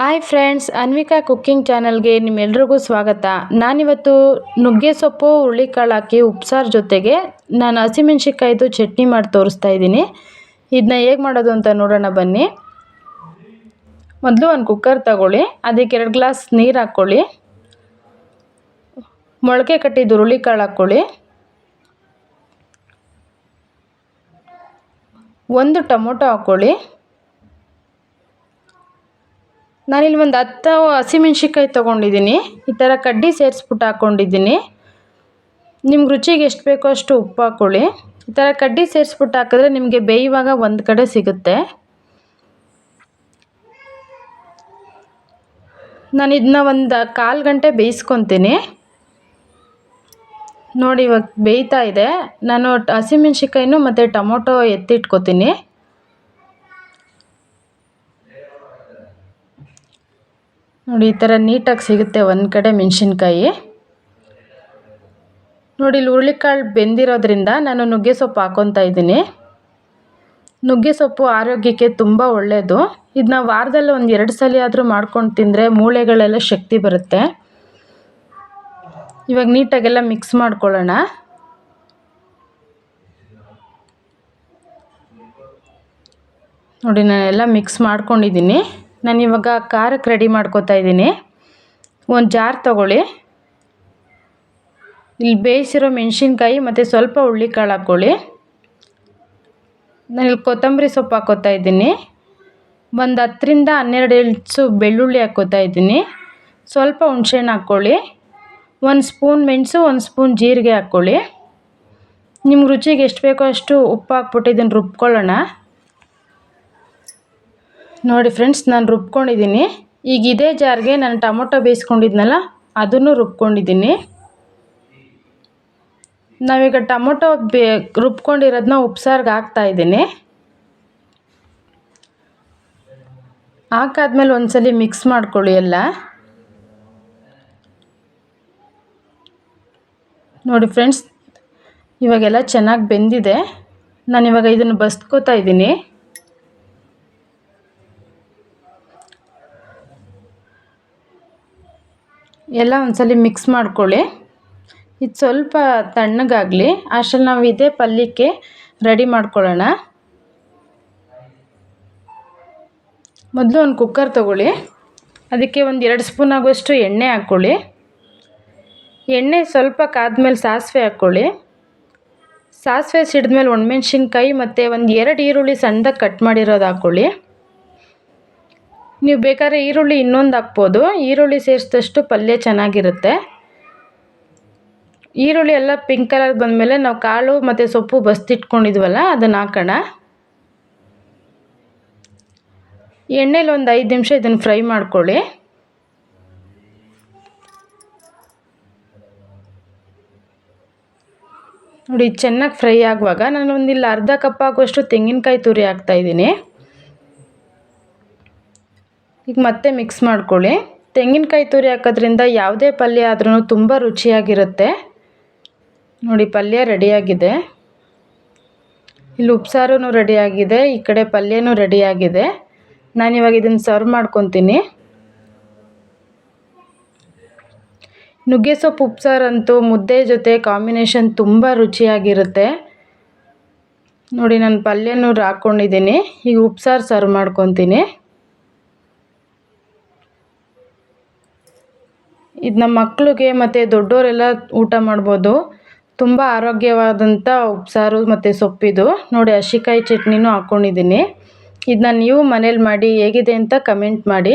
Hi friends Anvika cooking ಚಾನಲ್ಗೆ ನಿಮ್ಮೆಲ್ರಿಗೂ ಸ್ವಾಗತ. ನಾನಿವತ್ತು ನುಗ್ಗೆ ಸೊಪ್ಪು ಹುರುಳಿಕಾಳು ಹಾಕಿ ಉಪ್ಸಾರು ಜೊತೆಗೆ ನಾನು ಹಸಿಮೆಣ್ಸಿಕಾಯ್ದು ಚಟ್ನಿ ಮಾಡಿ ತೋರಿಸ್ತಾ ಇದ್ದೀನಿ. ಇದನ್ನ ಹೇಗೆ ಮಾಡೋದು ಅಂತ ನೋಡೋಣ ಬನ್ನಿ. ಮೊದಲು ಒಂದು ಕುಕ್ಕರ್ ತಗೊಳ್ಳಿ, ಅದಕ್ಕೆ ಎರಡು ಗ್ಲಾಸ್ ನೀರು ಹಾಕ್ಕೊಳ್ಳಿ. ಮೊಳಕೆ ಕಟ್ಟಿದ್ದು ಹುರುಳಿಕಾಳು ಹಾಕ್ಕೊಳ್ಳಿ. ಒಂದು ಟೊಮೊಟೊ ಹಾಕ್ಕೊಳ್ಳಿ. ನಾನಿಲ್ಲಿ ಒಂದು ಹತ್ತು ಹಸಿಮೆಣ್ಸಿಕಾಯಿ ತೊಗೊಂಡಿದ್ದೀನಿ. ಈ ಥರ ಕಡ್ಡಿ ಸೇರಿಸ್ಬಿಟ್ಟು ಹಾಕ್ಕೊಂಡಿದ್ದೀನಿ ನಿಮ್ಗೆ ರುಚಿಗೆ ಎಷ್ಟು ಬೇಕೋ ಅಷ್ಟು ಉಪ್ಪು ಹಾಕ್ಕೊಳ್ಳಿ ಈ ಥರ ಕಡ್ಡಿ ಸೇರಿಸ್ಬಿಟ್ಟು ಹಾಕಿದ್ರೆ ನಿಮಗೆ ಬೇಯುವಾಗ ಒಂದು ಕಡೆ ಸಿಗುತ್ತೆ. ನಾನು ಇದನ್ನ ಒಂದು ಕಾಲು ಗಂಟೆ ಬೇಯಿಸ್ಕೊತೀನಿ. ನೋಡಿ ಇವಾಗ ಬೇಯ್ತಾ ಇದೆ. ನಾನು ಹಸಿಮೆಣ್ಸಿಕಾಯಿನೂ ಮತ್ತು ಟೊಮೊಟೊ ಎತ್ತಿಟ್ಕೊತೀನಿ. ನೋಡಿ, ಈ ಥರ ನೀಟಾಗಿ ಸಿಗುತ್ತೆ ಒಂದು ಕಡೆ ಮೆಣಸಿನ್ಕಾಯಿ. ನೋಡಿ, ಇಲ್ಲಿ ಹುರುಳಿಕಾಳು ಬೆಂದಿರೋದ್ರಿಂದ ನಾನು ನುಗ್ಗೆ ಸೊಪ್ಪು ಹಾಕ್ಕೊತಾ ಇದ್ದೀನಿ. ನುಗ್ಗೆ ಸೊಪ್ಪು ಆರೋಗ್ಯಕ್ಕೆ ತುಂಬ ಒಳ್ಳೆಯದು ಇದನ್ನ ವಾರದಲ್ಲಿ ಒಂದು ಎರಡು ಸಲ ಆದರೂ ಮಾಡ್ಕೊಂಡು ತಿಂದರೆ ಮೂಳೆಗಳೆಲ್ಲ ಶಕ್ತಿ ಬರುತ್ತೆ. ಇವಾಗ ನೀಟಾಗೆಲ್ಲ ಮಿಕ್ಸ್ ಮಾಡ್ಕೊಳ್ಳೋಣ. ನೋಡಿ, ನಾನೆಲ್ಲ ಮಿಕ್ಸ್ ಮಾಡ್ಕೊಂಡಿದ್ದೀನಿ. ನಾನು ಇವಾಗ ಖಾರಕ್ಕೆ ರೆಡಿ ಮಾಡ್ಕೋತಾ ಇದ್ದೀನಿ. ಒಂದು ಜಾರ್ ತೊಗೊಳ್ಳಿ. ಇಲ್ಲಿ ಬೇಯಿಸಿರೋ ಮೆಣಸಿನ್ಕಾಯಿ ಮತ್ತು ಸ್ವಲ್ಪ ಹುಳ್ಳಿಕಾಳು ಹಾಕ್ಕೊಳ್ಳಿ ನಾನು ಇಲ್ಲಿ ಕೊತ್ತಂಬರಿ ಸೊಪ್ಪು ಹಾಕೋತಾ ಇದ್ದೀನಿ. ಒಂದು ಹತ್ತರಿಂದ ಹನ್ನೆರಡು ಎಳ್ಸು ಬೆಳ್ಳುಳ್ಳಿ ಹಾಕೋತಾ ಇದ್ದೀನಿ. ಸ್ವಲ್ಪ ಹುಣ್ಸೆಹಣ್ಣು ಹಾಕ್ಕೊಳ್ಳಿ ಒಂದು ಸ್ಪೂನ್ ಮೆಣಸು, ಒಂದು ಸ್ಪೂನ್ ಜೀರಿಗೆ ಹಾಕ್ಕೊಳ್ಳಿ ನಿಮ್ಗೆ ರುಚಿಗೆ ಎಷ್ಟು ಬೇಕೋ ಅಷ್ಟು ಉಪ್ಪು ಹಾಕ್ಬಿಟ್ಟು ಇದನ್ನು ರುಬ್ಕೊಳ್ಳೋಣ. ನೋಡಿ ಫ್ರೆಂಡ್ಸ್, ನಾನು ರುಬ್ಕೊಂಡಿದ್ದೀನಿ ಈಗ ಇದೇ ಜಾರ್ಗೆ ನಾನು ಟೊಮೊಟೊ ಬೇಯಿಸ್ಕೊಂಡಿದ್ನಲ್ಲ, ಅದನ್ನು ರುಬ್ಕೊಂಡಿದ್ದೀನಿ ನಾವೀಗ ಟೊಮೊಟೊ ಬೇ ರುಬ್ಕೊಂಡಿರೋದನ್ನ ಉಪ್ಸಾರ್ಗೆ ಹಾಕ್ತಾಯಿದ್ದೀನಿ ಹಾಕಾದ್ಮೇಲೆ ಒಂದ್ಸಲಿ ಮಿಕ್ಸ್ ಮಾಡ್ಕೊಳ್ಳಿ ಎಲ್ಲ. ನೋಡಿ ಫ್ರೆಂಡ್ಸ್, ಇವಾಗೆಲ್ಲ ಚೆನ್ನಾಗಿ ಬೆಂದಿದೆ. ನಾನು ಇವಾಗ ಇದನ್ನು ಬಸ್ಕೋತಾ ಇದ್ದೀನಿ. ಎಲ್ಲ ಒಂದ್ಸಲ ಮಿಕ್ಸ್ ಮಾಡ್ಕೊಳ್ಳಿ. ಇದು ಸ್ವಲ್ಪ ತಣ್ಣಗಾಗಲಿ. ಅಷ್ಟರಲ್ಲಿ ನಾವು ಇದೇ ಪಲ್ಯಕ್ಕೆ ರೆಡಿ ಮಾಡ್ಕೊಳ್ಳೋಣ. ಮೊದಲು ಒಂದು ಕುಕ್ಕರ್ ತೊಗೊಳ್ಳಿ. ಅದಕ್ಕೆ ಒಂದು ಎರಡು ಸ್ಪೂನ್ ಆಗುವಷ್ಟು ಎಣ್ಣೆ ಹಾಕ್ಕೊಳ್ಳಿ. ಎಣ್ಣೆ ಸ್ವಲ್ಪ ಕಾದ್ಮೇಲೆ ಸಾಸಿವೆ ಹಾಕ್ಕೊಳ್ಳಿ. ಸಾಸಿವೆ ಸಿಡಿದ್ಮೇಲೆ ಒಣಮೆಣ್ಸಿನ್ಕಾಯಿ ಮತ್ತು ಒಂದು ಎರಡು ಈರುಳ್ಳಿ ಸಣ್ಣದಾಗಿ ಕಟ್ ಮಾಡಿರೋದು ಹಾಕ್ಕೊಳ್ಳಿ. ನೀವು ಬೇಕಾದ್ರೆ ಈರುಳ್ಳಿ ಇನ್ನೊಂದು ಹಾಕ್ಬೋದು. ಈರುಳ್ಳಿ ಸೇರಿಸಿದಷ್ಟು ಪಲ್ಯ ಚೆನ್ನಾಗಿರುತ್ತೆ. ಈರುಳ್ಳಿ ಎಲ್ಲ ಪಿಂಕ್ ಕಲರ್ ಬಂದಮೇಲೆ ನಾವು ಕಾಳು ಮತ್ತು ಸೊಪ್ಪು ಬಸ್ತಿಟ್ಕೊಂಡಿದ್ವಲ್ಲ, ಅದನ್ನು ಹಾಕೋಣ. ಎಣ್ಣೆಲಿ ಒಂದು ಐದು ನಿಮಿಷ ಇದನ್ನು ಫ್ರೈ ಮಾಡ್ಕೊಳ್ಳಿ. ನೋಡಿ, ಚೆನ್ನಾಗಿ ಫ್ರೈ ಆಗುವಾಗ ನಾನು ಒಂದಿಲ್ಲ ಅರ್ಧ ಕಪ್ ಆಗುವಷ್ಟು ತೆಂಗಿನಕಾಯಿ ತುರಿ ಹಾಕ್ತಾಯಿದ್ದೀನಿ ಈಗ ಮತ್ತೆ ಮಿಕ್ಸ್ ಮಾಡ್ಕೊಳ್ಳಿ. ತೆಂಗಿನಕಾಯಿ ತುರಿ ಹಾಕೋದ್ರಿಂದ ಯಾವುದೇ ಪಲ್ಯ ಆದ್ರೂ ತುಂಬ ರುಚಿಯಾಗಿರುತ್ತೆ. ನೋಡಿ, ಪಲ್ಯ ರೆಡಿಯಾಗಿದೆ. ಇಲ್ಲಿ ಉಪ್ಸಾರೂ ರೆಡಿಯಾಗಿದೆ, ಈ ಕಡೆ ಪಲ್ಯನೂ ರೆಡಿಯಾಗಿದೆ. ನಾನಿವಾಗ ಇದನ್ನು ಸರ್ವ್ ಮಾಡ್ಕೊತೀನಿ. ನುಗ್ಗೆ ಸೊಪ್ಪು ಉಪ್ಸಾರಂತೂ ಮುದ್ದೆ ಜೊತೆ ಕಾಂಬಿನೇಷನ್ ತುಂಬ ರುಚಿಯಾಗಿರುತ್ತೆ. ನೋಡಿ, ನಾನು ಪಲ್ಯನೂ ಹಾಕ್ಕೊಂಡಿದ್ದೀನಿ ಈಗ ಉಪ್ಸಾರು ಸರ್ವ್ ಮಾಡ್ಕೊತೀನಿ. ಇದು ನಮ್ಮ ಮಕ್ಕಳಿಗೆ ಮತ್ತು ದೊಡ್ಡವರೆಲ್ಲ ಊಟ ಮಾಡ್ಬೋದು. ತುಂಬ ಆರೋಗ್ಯವಾದಂಥ ಉಪ್ಸಾರು ಮತ್ತು ಸೊಪ್ಪಿದು. ನೋಡಿ ಹಸಿಕಾಯಿ ಚಟ್ನಿನೂ ಹಾಕ್ಕೊಂಡಿದ್ದೀನಿ ಇದನ್ನ ನೀವು ಮನೇಲಿ ಮಾಡಿ ಹೇಗಿದೆ ಅಂತ ಕಮೆಂಟ್ ಮಾಡಿ.